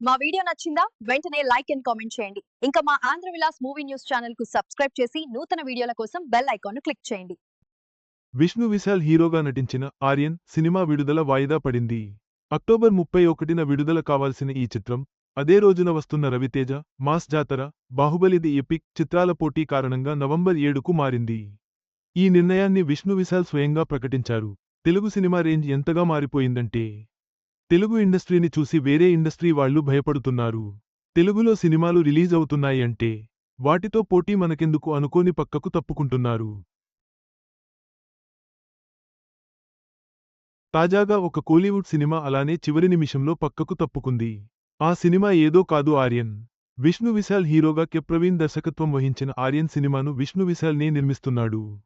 మా వీడియో నచ్చిందా? వెంటనే లైక్ అండ్ కామెంట్ చేయండి. ఇంకా మా ఆంధ్ర విలాస్ మూవీ న్యూస్ ఛానల్కు సబ్స్క్రైబ్ చేసి నూతన వీడియోల కోసం బెల్ ఐకాన్ను క్లిక్ చేయండి. విష్ణు విశాల్ హీరోగా నటించిన ఆర్యన్ సినిమా విడుదల వాయిదా పడింది. అక్టోబర్ ముప్పై ఒకటిన విడుదల కావాల్సిన ఈ చిత్రం అదే రోజున వస్తున్న Raviteja mass Jathara Baahubali the epic చిత్రాల పోటీ కారణంగా నవంబర్ ఏడుకు మారింది. ఈ నిర్ణయాన్ని విష్ణు విశాల్ స్వయంగా ప్రకటించారు. తెలుగు సినిమా రేంజ్ ఎంతగా మారిపోయిందంటే తెలుగు ఇండస్ట్రీని చూసి వేరే ఇండస్ట్రీ వాళ్ళు భయపడుతున్నారు. తెలుగులో సినిమాలు రిలీజ్ అవుతున్నాయి అంటే వాటితో పోటీ మనకెందుకు అనుకోని పక్కకు తప్పుకుంటున్నారు. తాజాగా ఒక కోలీవుడ్ సినిమా అలానే చివరి నిమిషంలో పక్కకు తప్పుకుంది. ఆ సినిమా ఏదో కాదు ఆర్యన్. విష్ణు విశాల్ హీరోగా కె ప్రవీణ్ దర్శకత్వం వహించిన ఆర్యన్ సినిమాను విష్ణు విశాల్నే నిర్మిస్తున్నాడు.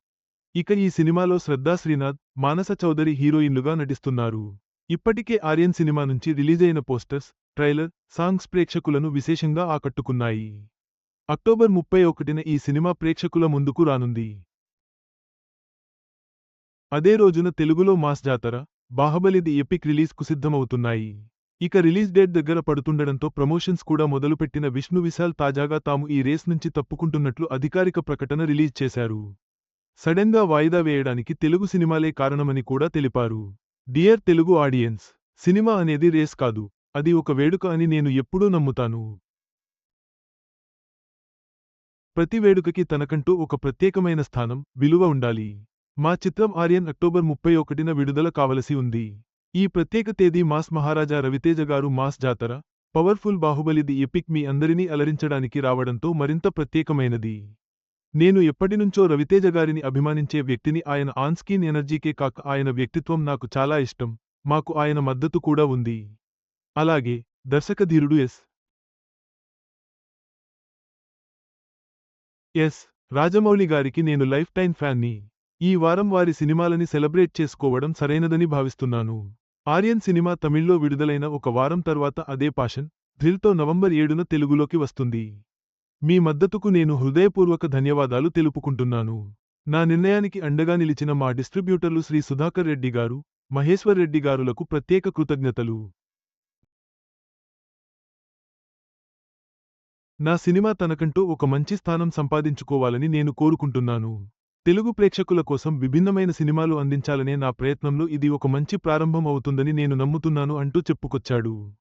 ఇక ఈ సినిమాలో శ్రద్ధా శ్రీనాథ్ మానస చౌదరి హీరోయిన్లుగా నటిస్తున్నారు. ఇప్పటికే ఆర్యన్ సినిమా నుంచి రిలీజైన పోస్టర్స్ ట్రైలర్ సాంగ్స్ ప్రేక్షకులను విశేషంగా ఆకట్టుకున్నాయి. అక్టోబర్ ముప్పై ఒకటిన ఈ సినిమా ప్రేక్షకుల ముందుకు రానుంది. అదే రోజున తెలుగులో మాస్ జాతర బాహుబలి ది ఎపిక్ రిలీజ్కు సిద్ధమవుతున్నాయి. ఇక రిలీజ్ డేట్ దగ్గర పడుతుండడంతో ప్రమోషన్స్ కూడా మొదలుపెట్టిన విష్ణు విశాల్ తాజాగా తాము ఈ రేస్ నుంచి తప్పుకుంటున్నట్లు అధికారిక ప్రకటన రిలీజ్ చేశారు. సడెన్గా వాయిదా వేయడానికి తెలుగు సినిమాలే కారణమని కూడా తెలిపారు. డియర్ తెలుగు ఆడియన్స్ సినిమా అనేది రేస్ కాదు అది ఒక వేడుక అని నేను ఎప్పుడూ నమ్ముతాను. ప్రతి వేడుకకి తనకంటూ ఒక ప్రత్యేకమైన స్థానం విలువ ఉండాలి. మా చిత్రం ఆర్యన్ అక్టోబర్ ముప్పై ఒకటిన విడుదల కావలసి ఉంది. ఈ ప్రత్యేక తేదీ మాస్ మహారాజా రవితేజ గారు mass Jathara powerful Baahubali the epic మీ అందరినీ అలరించడానికి రావడంతో మరింత ప్రత్యేకమైనది. నేను ఎప్పటినుంచో రవితేజ గారిని అభిమానించే వ్యక్తిని ఆయన ఆన్స్కీన్ ఎనర్జీకే కాక ఆయన వ్యక్తిత్వం నాకు చాలా ఇష్టం. మాకు ఆయన మద్దతు కూడా ఉంది. అలాగే దర్శకధీరుడు ఎస్. ఎస్. రాజమౌళి గారికి నేను లైఫ్ టైం ఫ్యాన్ని. ఈ వారం వారి సినిమాలని సెలబ్రేట్ చేసుకోవడం సరైనదని భావిస్తున్నాను. ఆర్యన్ సినిమా తమిళ్ళో విడుదలైన ఒక వారం తర్వాత అదే పాషన్ థ్రిల్తో నవంబర్ ఏడున తెలుగులోకి వస్తుంది. మీ మద్దతుకు నేను హృదయపూర్వక ధన్యవాదాలు తెలుపుకుంటున్నాను. నా నిర్ణయానికి అండగా నిలిచిన మా డిస్ట్రిబ్యూటర్లు శ్రీ సుధాకర్ రెడ్డి గారు మహేశ్వర్ రెడ్డి గారులకు ప్రత్యేక కృతజ్ఞతలు. నా సినిమా తనకంటూ ఒక మంచి స్థానం సంపాదించుకోవాలని నేను కోరుకుంటున్నాను. తెలుగు ప్రేక్షకుల కోసం విభిన్నమైన సినిమాలు అందించాలనే నా ప్రయత్నంలో ఇది ఒక మంచి ప్రారంభం అవుతుందని నేను నమ్ముతున్నాను అంటూ చెప్పుకొచ్చాడు.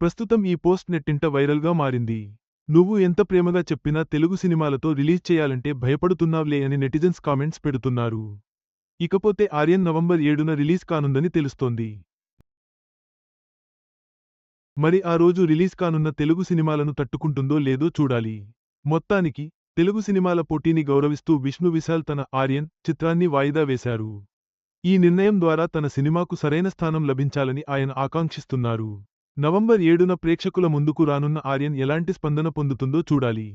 ప్రస్తుతం ఈ పోస్ట్ నెట్టింట వైరల్గా మారింది. నువ్వు ఎంత ప్రేమగా చెప్పినా తెలుగు సినిమాలతో రిలీజ్ చేయాలంటే భయపడుతున్నావ్లే అని నెటిజన్స్ కామెంట్స్ పెడుతున్నారు. ఇకపోతే ఆర్యన్ నవంబర్ ఏడున రిలీజ్ కానుందని తెలుస్తోంది. మరి ఆ రోజు రిలీజ్ కానున్న తెలుగు సినిమాలను తట్టుకుంటుందో లేదో చూడాలి. మొత్తానికి తెలుగు సినిమాల పోటీని గౌరవిస్తూ విష్ణు విశాల్ తన ఆర్యన్ చిత్రాన్ని వాయిదా వేశారు. ఈ నిర్ణయం ద్వారా తన సినిమాకు సరైన స్థానం లభించాలని ఆయన ఆకాంక్షిస్తున్నారు. నవంబర్ ఏడున ప్రేక్షకుల ముందుకు రానున్న ఆర్యన్ ఎలాంటి స్పందన పొందుతుందో చూడాలి.